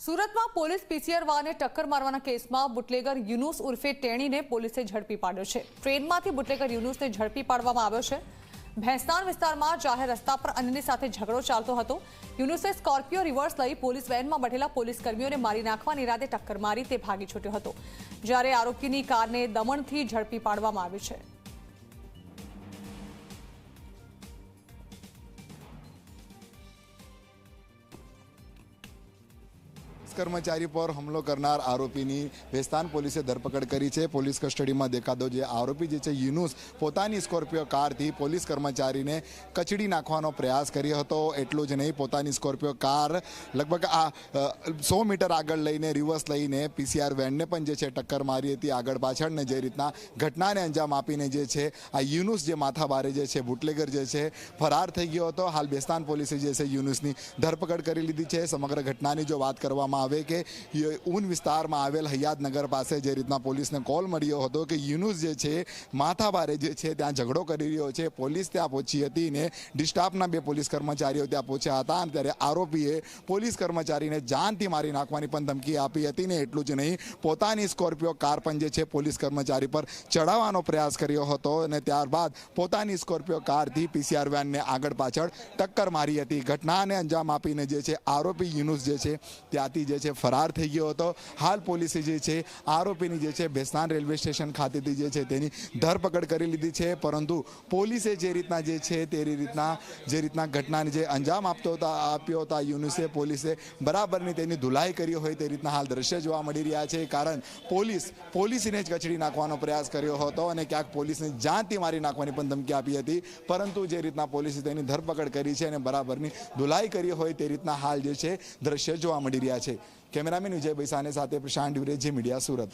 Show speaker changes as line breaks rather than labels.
સુરતમાં police PCR વાહને ટક્કર મારવાના કેસમાં બુટલેગર યુનુસ ઉર્ફે ટેણીને પોલીસે ઝડપી પાડ્યો છે. ટ્રેનમાંથી બુટલેગર યુનુસને ઝડપી પાડવામાં આવ્યો છે. ભેંસનાન વિસ્તારમાં જાહેર રસ્તા પર અન્યની સાથે ઝઘડો ચાલતો હતો. યુનુસે સ્કોર્પિયો રિવર્સ લઈ પોલીસ વેનમાં બેઠેલા પોલીસ કર્મીઓને મારી નાખવાની રાતે ટક્કર મારી તે ભાગી છૂટ્યો હતો. જ્યારે આરોપીની કારને દમણથી ઝડપી પાડવામાં આવી છે.
કર્મચારી પર હુમલો કરનાર આરોપીની ભેસ્તાન પોલીસે ધરપકડ કરી છે. પોલીસ કસ્ટડીમાં દેખાતો જે આરોપી જે છે યુનુસ પોતાની સ્કોર્પિયો કારથી પોલીસ કર્મચારીને કચડી નાખવાનો પ્રયાસ કર્યો હતો. એટલું જ નહીં, પોતાની સ્કોર્પિયો કાર લગભગ આ સો મીટર આગળ લઈને રિવર્સ લઈને પીસીઆર વેનને પણ જે છે, ટક્કર મારી હતી આગળ પાછળને જે રીતના ઘટનાને અંજામ આપીને જે છે, આ યુનુસ જે માથાબારે જે છે, બુટલેગર જે છે, ફરાર થઈ ગયો હતો. હાલ બેસ્તાન પોલીસે જે છે, યુનુસની ધરપકડ કરી લીધી છે. સમગ્ર ઘટનાની જો વાત કરવામાં આવે કે ઊન વિસ્તારમાં આવેલ હયાતનગર પાસે જે રીતના પોલીસને કોલ મળ્યો હતો કે યુનુસ જે છે, માથાભારે જે છે ત્યાં ઝઘડો કરી રહ્યો છે. પોલીસ ત્યાં પહોંચી હતી ને ડિસ્ટાફના બે પોલીસ કર્મચારીઓ ત્યાં પહોંચ્યા હતા અને ત્યારે આરોપીએ પોલીસ કર્મચારીને જાનથી મારી નાખવાની પણ ધમકી આપી હતી ને એટલું જ નહીં, પોતાની સ્કોર્પિયો કાર પણ જે છે પોલીસ કર્મચારી પર ચડાવવાનો પ્રયાસ કર્યો હતો અને ત્યારબાદ પોતાની સ્કોર્પિયો કારથી પીસીઆર વેનને આગળ પાછળ ટક્કર મારી હતી. ઘટનાને અંજામ આપીને જે છે આરોપી યુનુસ જે છે ત્યાંથી જે છે, ફરાર થઈ ગયો હતો. હાલ પોલીસે જે છે, આરોપીની જે છે બેસ્તાન રેલવે સ્ટેશન ખાતેથી જે છે, તેની ધરપકડ કરી લીધી છે. પરંતુ પોલીસે જે રીતના જે છે, તે રીતના, જે રીતના ઘટનાને જે અંજામ આપતો હતા, આપ્યો હતા યુનુસે, પોલીસે બરાબરની તેની ધુલાઈ કરી હોય તે રીતના હાલ દ્રશ્ય જોવા મળી રહ્યા છે. કારણ પોલીસ, પોલીસને જ કચડી નાખવાનો પ્રયાસ કર્યો હતો અને ક્યાંક પોલીસને જાનથી મારી નાખવાની પણ ધમકી આપી હતી. પરંતુ જે રીતના પોલીસે તેની ધરપકડ કરી છે અને બરાબરની ધુલાઈ કરી હોય તે રીતના હાલ જે છે, દ્રશ્ય જોવા મળી રહ્યા છે. કેમેરામેન વિજય બૈસાને સાથે પ્રશાંત ડુરે જે મીડિયા સુરત.